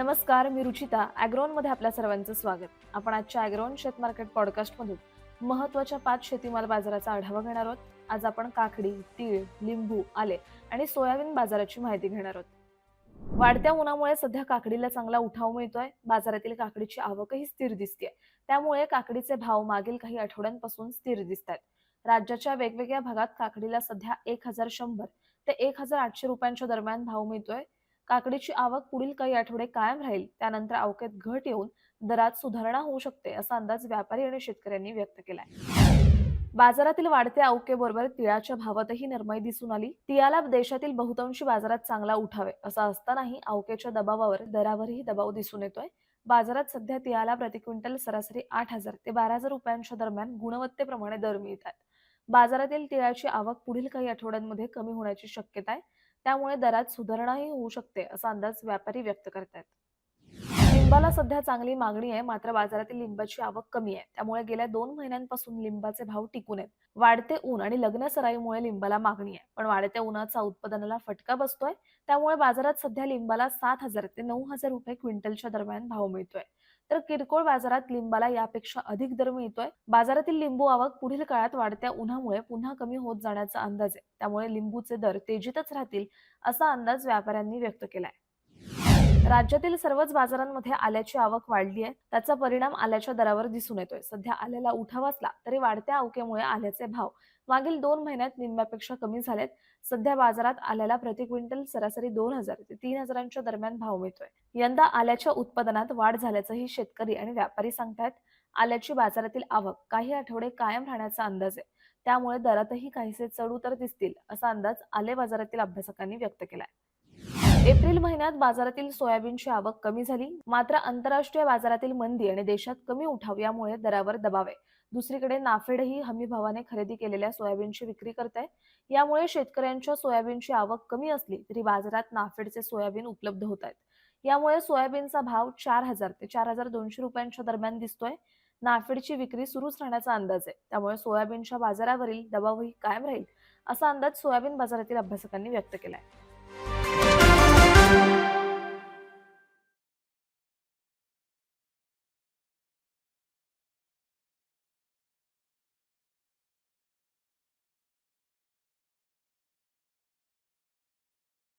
नमस्कार मी रुचिता ॲग्रोनमध्ये आपल्या सर्वांचं स्वागत. आपण आजच्या ॲग्रोन शेत मार्केट पॉडकास्टमधून महत्त्वाच्या पाच शेतीमाल बाजाराचा आढावा घेणार आहोत. आज आपण काकडी तीळ लिंबू आले आणि सोयाबीन बाजाराची माहिती घेणार आहोत. वाढत्या उन्हामुळे सध्या काकडीला चांगला उठाव मिळतोय. बाजारातील काकडीची आवकही स्थिर दिसते त्यामुळे काकडीचे भाव मागील काही आठवड्यांपासून स्थिर दिसत आहेत राज्याच्या वेगवेगळ्या भागात काकडीला सध्या एक हजार शंभर ते एक हजार आठशे रुपयांच्या दरम्यान भाव मिळतोय. काकडीची आवक पुढील काही आठवडे कायम राहील त्यानंतर आवकेत घट येऊन दरात सुधारणा होऊ शकते असा अंदाज व्यापारी आणि शेतकऱ्यांनी व्यक्त केलाय. बाजारातील वाढत्या आवकेबरोबर तिळाच्या भावातही नरमाई दिसून आली. तिळाला देशातील बहुतांशी बाजारात चांगला उठावे असं असतानाही आवकेच्या दबावावर दरावरही दबाव दिसून येतोय. बाजारात सध्या तिळाला प्रति क्विंटल सरासरी आठ हजार ते बारा हजार रुपयांच्या दरम्यान गुणवत्तेप्रमाणे दर मिळतात बाजारातील तिळाची आवक पुढील काही आठवड्यांमध्ये कमी होण्याची शक्यता आहे त्यामुळे दरात सुधारणाही होऊ शकते असा अंदाज व्यापारी व्यक्त करतात लिंबाला सध्या चांगली मागणी आहे मात्र बाजारातील लिंबाची आवक कमी आहे. त्यामुळे गेल्या दोन महिन्यांपासून लिंबाचे भाव टिकून आहेत. वाढते ऊन आणि लग्न सराईमुळे लिंबाला मागणी आहे. पण वाढत्या उन्हाचा उत्पादनाला फटका बसतोय. त्यामुळे बाजारात सध्या लिंबाला सात हजार ते नऊ हजार रुपये क्विंटलच्या दरम्यान भाव मिळतोय. तर किरकोळ बाजारात लिंबाला यापेक्षा अधिक दर मिळतोय. बाजारातील लिंबू आवक पुढील काळात वाढत्या उन्हामुळे पुन्हा कमी होत जाण्याचा अंदाज आहे. त्यामुळे लिंबूचे दर तेजीतच राहतील असा अंदाज व्यापाऱ्यांनी व्यक्त केलाय. राज्यातील सर्वच बाजारांमध्ये आल्याची आवक वाढली आहे. त्याचा परिणाम आल्याच्या दरावर दिसून येतोय. सध्या आल्याला उठाव असला तरी वाढत्या आवकेमुळे आल्याचे भाव मागील दोन महिन्यात निम्म्यापेक्षा कमी झालेत. सध्या बाजारात आल्याला प्रति क्विंटल सरासरी दोन हजार ते तीन हजारांच्या दरम्यान भाव मिळतोय. यंदा आल्याच्या उत्पादनात वाढ झाल्याचंही शेतकरी आणि व्यापारी सांगतायत. आल्याची बाजारातील आवक काही आठवडे कायम राहण्याचा अंदाज आहे. त्यामुळे दरातही काहीसे चढ उतर दिसतील असा अंदाज आले बाजारातील अभ्यासकांनी व्यक्त केलाय. एप्रिल महिन्यात बाजारातील सोयाबीनची आवक कमी झाली. मात्र आंतरराष्ट्रीय बाजारातील मंदी आणि देशात कमी उठाव यामुळे दरावर दबाव आहे. दुसरीकडे नाफेडही हमी भावाने खरेदी केलेल्या सोयाबीनची विक्री करत आहे यामुळे शेतकऱ्यांच्या सोयाबीनची आवक कमी असली तरी बाजारात नाफेडचे सोयाबीन उपलब्ध होत आहेत. यामुळे सोयाबीनचा भाव चार हजार ते चार हजार दोनशे रुपयांच्या दरम्यान दिसतोय. नाफेडची विक्री सुरूच राहण्याचा अंदाज आहे. त्यामुळे सोयाबीनच्या बाजारावरील दबावही कायम राहील असा अंदाज सोयाबीन बाजारातील अभ्यासकांनी व्यक्त केला आहे